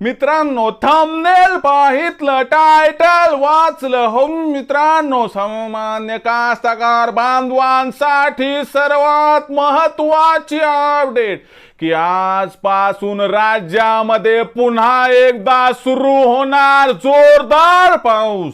मित्रांनो thumbnail पाहितलं title वाचलं. हो मित्रांनो सामान्य कास्तकार बांधवांसाठी सर्वात महत्वाची अपडेट की आजपासून राज्यामध्ये पुन्हा एकदा सुरू होणार जोरदार पाऊस.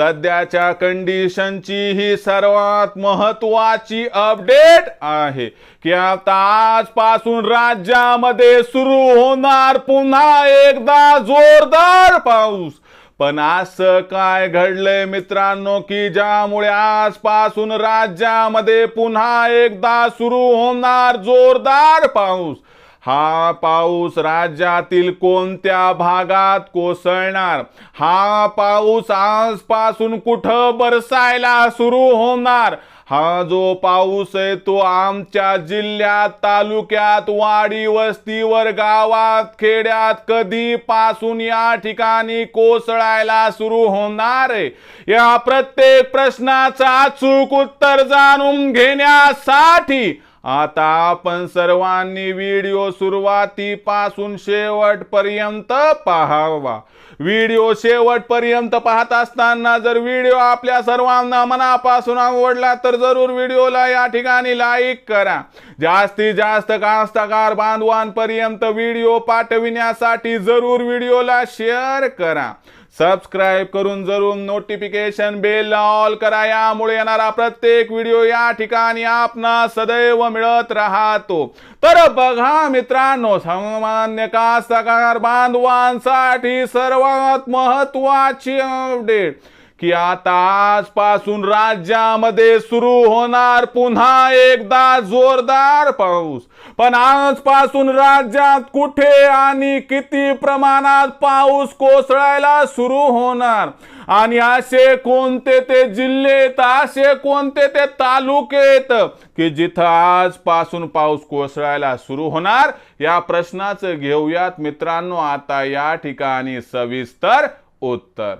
सध्याच्या कंडिशनची ही सर्वात महत्वाची अपडेट आहे की आता आजपासून राज्यामध्ये सुरू होणार पुन्हा एकदा जोरदार पाऊस. पण असं काय घडलंय मित्रांनो की ज्यामुळे आजपासून राज्यामध्ये पुन्हा एकदा सुरू होणार जोरदार पाऊस? हा पाऊस राज्यातील कोणत्या भागात कोसळणार? हा पाऊस आजपासून कुठं बरसायला सुरू होणार? हा जो पाऊस आहे तो आमच्या जिल्ह्यात तालुक्यात वाडी वस्तीवर गावात खेड्यात कधीपासून या ठिकाणी कोसळायला सुरू होणार आहे? या प्रत्येक प्रश्नाचा अचूक उत्तर जाणून घेण्यासाठी आता आपण सर्वांनी व्हिडिओ सुरुवातीपासून शेवटपर्यंत पाहावा. व्हिडिओ शेवटपर्यंत पाहत असताना जर व्हिडिओ आपल्या सर्वांना मनापासून आवडला तर जरूर व्हिडिओला या ठिकाणी लाईक करा. जास्तीत जास्त कास्तकार बांधवांपर्यंत व्हिडिओ पाठविण्यासाठी जरूर व्हिडिओला शेअर करा. सबस्क्राईब करून जरूर नोटिफिकेशन बेल ऑल करा. यामुळे येणारा प्रत्येक व्हिडिओ या ठिकाणी आपणा सदैव मिळत राहतो. तर बघा मित्रांनो सामान्य कास्तकार बांधवांसाठी सर्वात महत्वाची अपडेट की आता आजपासून राज्यामध्ये सुरू होणार पुन्हा एकदा जोरदार पाऊस. पण आजपासून राज्यात कुठे आणि किती प्रमाणात पाऊस कोसळायला सुरू होणार? आणि असे कोणते ते जिल्हे असे कोणते ते तालुकेत की जिथं आजपासून पाऊस कोसळायला सुरू होणार? या प्रश्नाचं घेऊयात मित्रांनो. आता या ठिकाणी सविस्तर उत्तर.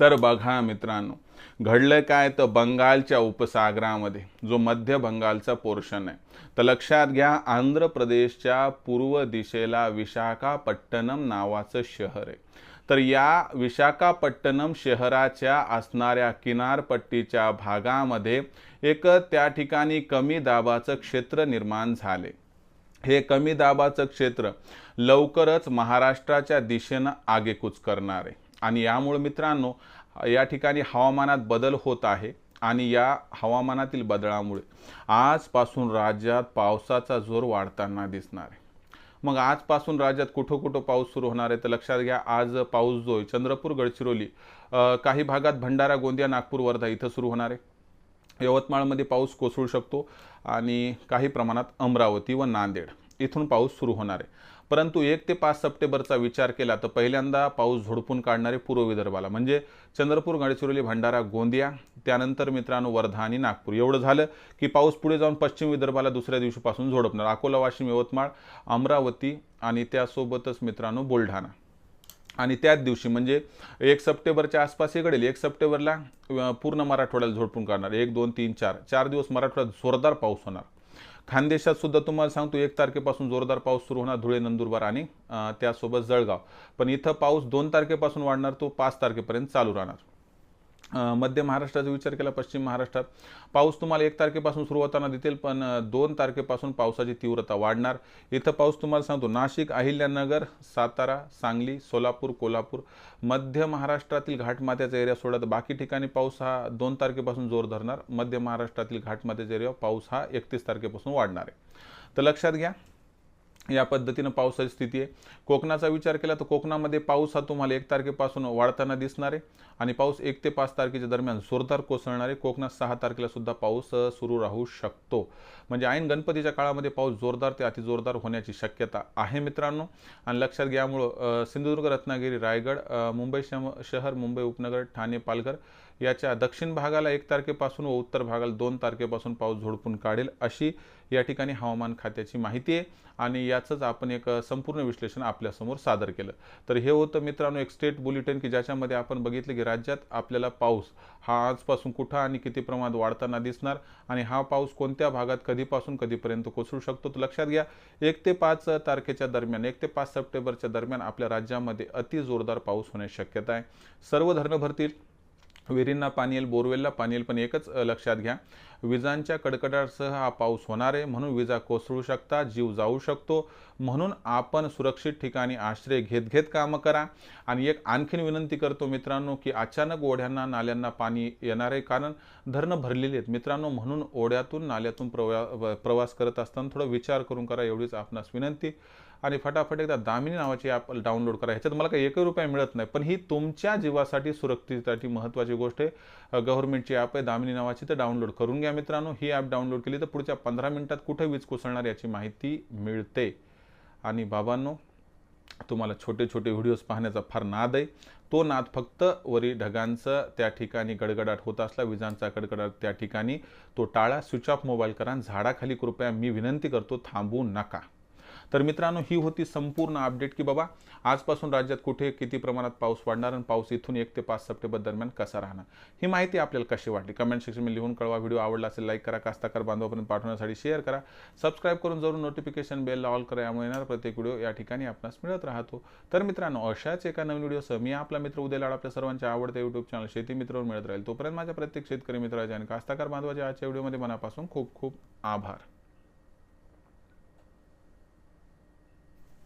तर बघा मित्रांनो घडलं काय तर बंगालच्या उपसागरामध्ये जो मध्य बंगालचा पोर्शन आहे. तर लक्षात घ्या आंध्र प्रदेशच्या पूर्व दिशेला विशाखापट्टणम नावाचं शहर आहे. तर या विशाखापट्टणम शहराच्या असणाऱ्या किनारपट्टीच्या भागामध्ये एक त्या ठिकाणी कमी दाबाचं क्षेत्र निर्माण झाले. हे कमी दाबाचं क्षेत्र लवकरच महाराष्ट्राच्या दिशेनं आगेकूच करणार आहे. आणि यामुळे मित्रांनो या ठिकाणी हवामानात बदल होत आहे आणि या हवामानातील बदलामुळे आजपासून राज्यात पावसाचा जोर वाढताना दिसणार आहे. मग आजपासून राज्यात कुठं कुठं पाऊस सुरू होणार आहे तर लक्षात घ्या आज पाऊस जो आहे चंद्रपूर गडचिरोली काही भागात भंडारा गोंदिया नागपूर वर्धा इथं सुरू होणार आहे. यवतमाळमध्ये पाऊस कोसळू शकतो आणि काही प्रमाणात अमरावती व नांदेड इथून पाऊस सुरू होणार आहे. परंतु एक ते पाच सप्टेंबरचा विचार केला तर पहिल्यांदा पाऊस झोडपून काढणारे पूर्व विदर्भाला म्हणजे चंद्रपूर गडचिरोली भंडारा गोंदिया त्यानंतर मित्रांनो वर्धा आणि नागपूर. एवढं झालं की पाऊस पुढे जाऊन पश्चिम विदर्भाला दुसऱ्या दिवशीपासून झोडपणार. अकोला वाशिम यवतमाळ अमरावती आणि त्यासोबतच मित्रांनो बुलढाणा. आणि त्याच दिवशी म्हणजे एक सप्टेंबरच्या आसपास हे घडेल. एक सप्टेंबरला पूर्ण मराठवाड्याला झोडपून काढणार. एक दोन तीन चार. चार दिवस मराठवाड्यात जोरदार पाऊस होणार. खानदेशात सुद्धा तुम्हाला सांगतो एक तारखेपासून जोरदार पाऊस सुरू होणार धुळे नंदुरबार आणि त्यासोबत जळगाव. पण इथं पाऊस दोन तारखेपासून वाढणार तो पाच तारखेपर्यंत चालू राहणार. मध्य महाराष्ट्राचा विचार केला पश्चिम महाराष्ट्रात. पाऊस तुम्हाला एक तारखेपासून सुरू होताना दिसेल पण दोन तारखेपासून पावसाची तीव्रता वाढणार. इथं पाऊस तुम्हाला सांगतो नाशिक अहिल्यानगर सातारा सांगली सोलापूर कोल्हापूर मध्य महाराष्ट्रातील घाटमाथ्याचा एरिया सोडत बाकी ठिकाणी पाऊस हा दोन तारखेपासून जोर धरणार. मध्य महाराष्ट्रातील घाटमाथ्याचा एरिया पाऊस हा एकतीस तारखेपासून वाढणार आहे. तर लक्षात घ्या या पद्धतीनं पावसाची स्थिती आहे. कोकणाचा विचार केला तर कोकणामध्ये पाऊस हा तुम्हाला एक तारखेपासून वाढताना दिसणार आहे आणि पाऊस एक ते पाच तारखेच्या दरम्यान जोरदार कोसळणार आहे. कोकणात सहा तारखेला सुद्धा पाऊस सुरू राहू शकतो. म्हणजे ऐन गणपतीच्या काळामध्ये पाऊस जोरदार ते अतिजोरदार होण्याची शक्यता आहे मित्रांनो. आणि लक्षात घ्यामुळं सिंधुदुर्ग रत्नागिरी रायगड मुंबई शम- शहर मुंबई उपनगर ठाणे पालघर याच्या दक्षिण भागाला एक तारखेपासून व उत्तर भागाला दोन तारखेपासून पाऊस झोडपून काढेल अशी या ठिकाणी हवामान खात्याची माहिती आहे आणि याचंच आपण एक संपूर्ण विश्लेषण आपल्यासमोर सादर केलं. तर हे होतं मित्रांनो एक स्टेट बुलेटिन की ज्याच्यामध्ये आपण बघितलं की राज्यात आपल्याला पाऊस हा आजपासून कुठं आणि किती प्रमाणात वाढताना दिसणार आणि हा पाऊस कोणत्या भागात कधीपासून कधीपर्यंत कोसळू शकतो तर लक्षात घ्या. एक ते पाच तारखेच्या दरम्यान एक ते पाच सप्टेंबरच्या दरम्यान आपल्या राज्यामध्ये अति जोरदार पाऊस होण्याची शक्यता आहे. सर्व धरणं भरतील. विहिरींना पाणी येईल बोरवेलला पाणी येईल पण एकच लक्षात घ्या. विजांच्या कडकडाटसह हा पाऊस होणार आहे. म्हणून विजा कोसळू शकतात जीव जाऊ शकतो. म्हणून आपण सुरक्षित ठिकाणी आश्रय घेत घेत कामं करा. आणि एक आणखीन विनंती करतो मित्रांनो की अचानक ओढ्यांना नाल्यांना पाणी येणार आहे. कारण धरणं भरलेली आहेत. मित्रांनो म्हणून ओढ्यातून नाल्यातून प्रवा प्रवास करत असताना थोडा विचार करून करा एवढीच आपणास विनंती. आणि फटाफट एकदा दामिनी नावाची ॲप डाउनलोड करा. ह्याच्यात मला काही एकही रुपया मिळत नाही. पण ही तुमच्या जीवासाठी सुरक्षितसाठी महत्त्वाची गोष्ट आहे. गव्हर्नमेंटची ॲप आहे. दामिनी नावाची तर डाउनलोड करून घ्या. मित्रांनो ही ॲप डाउनलोड केली तर पुढच्या पंधरा मिनिटात कुठे वीज कोसळणार याची माहिती मिळते. आणि बाबांनो तुम्हाला छोटे छोटे व्हिडिओज पाहण्याचा फार नाद आहे. तो नाद फक्त वरी ढगांचं त्या ठिकाणी गडगडाट होत असला विजांचा गडगडाट त्या ठिकाणी तो टाळा स्विच ऑफ मोबाईल करा आणि झाडाखाली कृपया मी विनंती करतो थांबू नका. तर मित्रांनो ही होती संपूर्ण अपडेट की बाबा आजपासून राज्यात कुठे किती प्रमाणात पाऊस वाढणार आणि पाऊस इथून एक ते पाच सप्टेंबर दरम्यान कसा राहणार? ही माहिती आपल्याला कशी वाटली? कमेंट सेक्शनमध्ये लिहून कळवा. व्हिडिओ आवडला असेल लाईक करा. कास्ताकार बांधवापर्यंत पाठवण्यासाठी शेअर करा. सबस्क्राईब करून जरूर नोटिफिकेशन बेल ऑल करा. यामुळे येणार प्रत्येक व्हिडिओ या ठिकाणी आपणास मिळत राहतो. तर मित्रांनो अशाच एका नवीन व्हिडिओसह मी आपला मित्र उद्या लाड आपल्या सर्वांच्या आवडत्या युट्यूब चॅनल शेती मित्रवर मिळत राहील. तोपर्यंत माझ्या प्रत्येक शेतकरी मित्राच्या आणि कास्ताकार बांधवाच्या आजच्या व्हिडिओमध्ये मनापासून खूप खूप आभार.